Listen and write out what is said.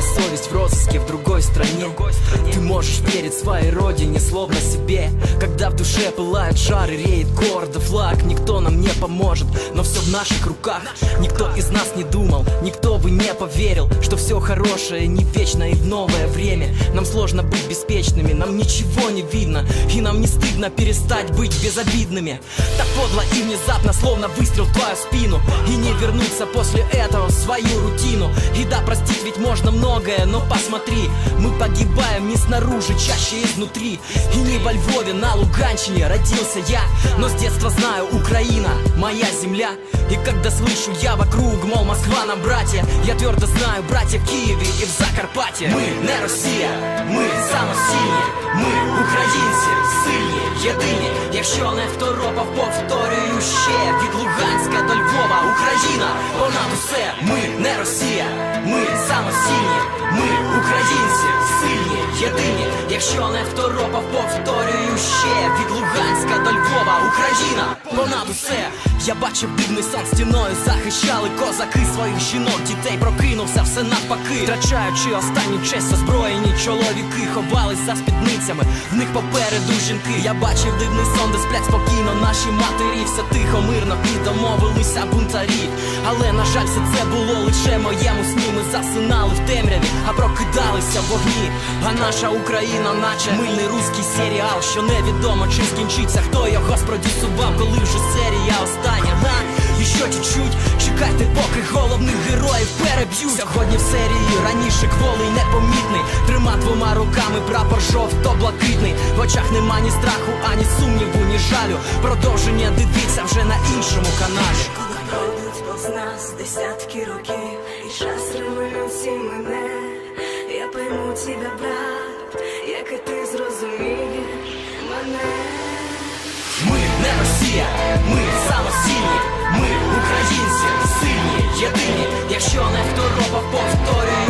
твоя совесть в розыске в другой стране. Ты можешь верить своей родине, словно себе. Когда в душе пылают жары, реет гордо флаг Никто нам не поможет, но все в наших руках. Никто из нас не думал, никто бы не поверил Что все хорошее не вечно и в новое время. Нам сложно быть беспечными, нам ничего не видно. И нам не стыдно перестать быть безобидными. Так подло и внезапно, словно выстрел в твою спину. И не вернуться после этого в свою рутину. И да, простить ведь можно многое, но посмотри. Мы погибаем не снаружи, чаще изнутри. И не во Львове, на Луганщине родился я. Но с детства знаю, Украина, моя земля И когда слышу я вокруг, мол, Москва нам братья Я твердо знаю, братья в Киеве и в Закарпатье. Мы не Росія, ми самосильні, ми українці, сильні, єдині Якщо не второпав, повторюю ще Від Луганська до Львова, Україна, понад усе Ми не Росія, ми самосильні, ми українці, сильні, єдині Якщо не второпав, повторюю ще Від Луганська до Львова, Україна, понад усе Я бачив дивний сон стіною, захищали козаки своїх жінок, дітей прокинувся все навпаки, втрачаючи останню честь, озброєні чоловіки ховались за спідницями, в них попереду жінки. Я бачив дивний сон, де сплять спокійно наші матері, все тихо, мирно і домовилися бунтарі. Але на жаль, все це було лише моєму сні. Ми засинали в темряві, а прокидалися вогні. А наша Україна, наче мильний руський серіал, що невідомо чим скінчиться, хто його спродюсував, коли вже серія остання. Га? І що чуть-чуть чекайте, поки головних героїв переб'ють Сьогодні в серії раніше кволий непомітний Трима двома руками прапор жовто-блакитний В очах нема ні страху, ані сумніву, ні жалю Продовження дивіться вже на іншому каналі Коли Пройдуть повз нас десятки років, і час революції мене. Я пойму тебе, брат, як і ти зрозумієш мене. Росія, ми самосильні, ми українці, сильні, єдині. Якщо не второпав, повторюю ще